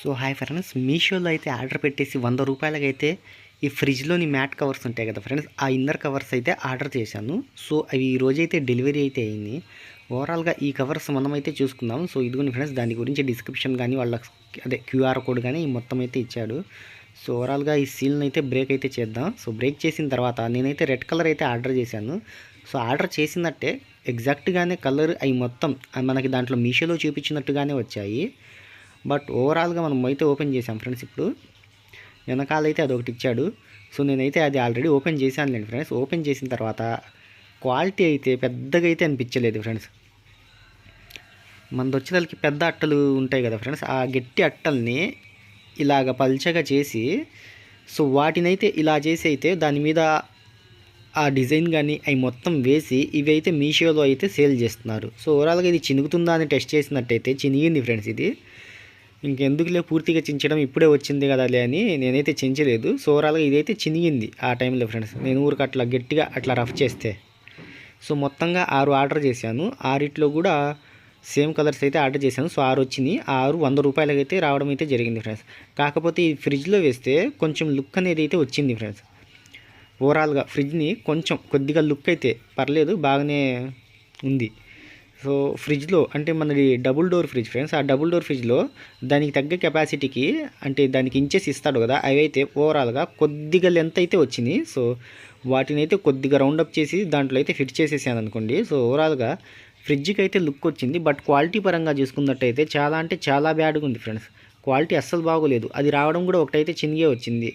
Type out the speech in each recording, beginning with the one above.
So hi friends. మీషోలో అయితే order పెట్టేసి వంద రూపాయలకైతే ఈ ఫ్రిడ్జ్లోని మ్యాట్ కవర్స్ ఉంటాయి కదా ఫ్రెండ్స్ ఆ ఇన్నర్ కవర్స్ అయితే ఆర్డర్ చేశాను. సో అవి ఈ రోజైతే డెలివరీ అయితే అయింది. ఓవరాల్గా ఈ కవర్స్ మనమైతే చూసుకుందాం. సో ఇదిగోని ఫ్రెండ్స్ దాని గురించి డిస్క్రిప్షన్ కానీ వాళ్ళ అదే క్యూఆర్ కోడ్ కానీ మొత్తం అయితే ఇచ్చాడు. సో ఓవరాల్గా ఈ సీల్ని అయితే బ్రేక్ అయితే చేద్దాం. సో బ్రేక్ చేసిన తర్వాత నేనైతే రెడ్ కలర్ అయితే ఆర్డర్ చేశాను. సో ఆర్డర్ చేసినట్టే ఎగ్జాక్ట్గానే కలర్ అవి మొత్తం మనకి దాంట్లో మీషోలో చూపించినట్టుగానే వచ్చాయి. బట్ ఓవరాల్గా మనం అయితే ఓపెన్ చేసాం ఫ్రెండ్స్ ఇప్పుడు. వెనకాల అయితే ఒకటి ఇచ్చాడు. సో నేనైతే అది ఆల్రెడీ ఓపెన్ చేశానులేండి ఫ్రెండ్స్. ఓపెన్ చేసిన తర్వాత క్వాలిటీ అయితే పెద్దగా అయితే అనిపించలేదు ఫ్రెండ్స్. మన వచ్చేదానికి పెద్ద అట్టలు ఉంటాయి కదా ఫ్రెండ్స్. ఆ గట్టి అట్టల్ని ఇలాగ పల్చగా చేసి సో వాటినైతే ఇలా చేసి అయితే దాని మీద ఆ డిజైన్ కానీ అవి మొత్తం వేసి ఇవి అయితే మీషోలో అయితే సేల్ చేస్తున్నారు. సో ఓవరాల్గా ఇది చినుగుతుందా అని టెస్ట్ చేసినట్టయితే చినిగింది ఫ్రెండ్స్ ఇది. ఇంకెందుకులే పూర్తిగా చించడం ఇప్పుడే వచ్చింది కదా లే అని నేనైతే చించలేదు. సో ఓవరాల్గా ఇదైతే చినిగింది ఆ టైంలో ఫ్రెండ్స్. నేను ఊరికి అట్లా గట్టిగా అట్లా రఫ్ చేస్తే. సో మొత్తంగా ఆరు ఆర్డర్ చేశాను. ఆరిట్లో కూడా సేమ్ కలర్స్ అయితే ఆర్డర్ చేశాను. సో ఆరు వచ్చింది ఆరు వంద రూపాయలకైతే రావడం అయితే జరిగింది ఫ్రెండ్స్. కాకపోతే ఈ ఫ్రిడ్జ్లో వేస్తే కొంచెం లుక్ అనేది అయితే వచ్చింది ఫ్రెండ్స్. ఓవరాల్గా ఫ్రిడ్జ్ని కొంచెం కొద్దిగా లుక్ అయితే పర్లేదు బాగానే ఉంది. సో ఫ్రిడ్జ్లో అంటే మనది డబుల్ డోర్ ఫ్రిడ్జ్ ఫ్రెండ్స్ ఆ డబుల్ డోర్ ఫ్రిడ్జ్లో దానికి తగ్గ కెపాసిటీకి అంటే దానికి ఇంచెస్ ఇస్తాడు కదా అవి అయితే ఓవరాల్గా కొద్దిగా లెంత్ అయితే వచ్చింది. సో వాటిని అయితే కొద్దిగా రౌండప్ చేసి దాంట్లో అయితే ఫిట్ చేసేసాను అనుకోండి. సో ఓవరాల్గా ఫ్రిడ్జ్కి అయితే లుక్ వచ్చింది. బట్ క్వాలిటీ పరంగా చూసుకున్నట్టయితే చాలా అంటే చాలా బ్యాడ్గా ఉంది ఫ్రెండ్స్. క్వాలిటీ అస్సలు బాగోలేదు. అది రావడం కూడా ఒకటైతే చినిగే వచ్చింది.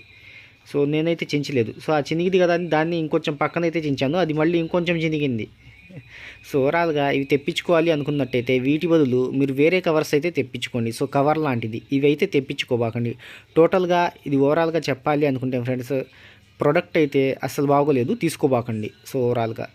సో నేనైతే చించలేదు. సో ఆ చినిగింది కదా అని దాన్ని ఇంకొంచెం పక్కనైతే చించాను. అది మళ్ళీ ఇంకొంచెం చినిగింది. సో ఓవరాల్గా ఇవి తెప్పించుకోవాలి అనుకున్నట్టయితే వీటి బదులు మీరు వేరే కవర్స్ అయితే తెప్పించుకోండి. సో కవర్ లాంటిది. ఇవి అయితే తెప్పించుకోబాకండి. టోటల్గా ఇది ఓవరాల్గా చెప్పాలి అనుకుంటే ఫ్రెండ్స్ ప్రోడక్ట్ అయితే అస్సలు బాగోలేదు తీసుకోబాకండి. సో ఓవరాల్గా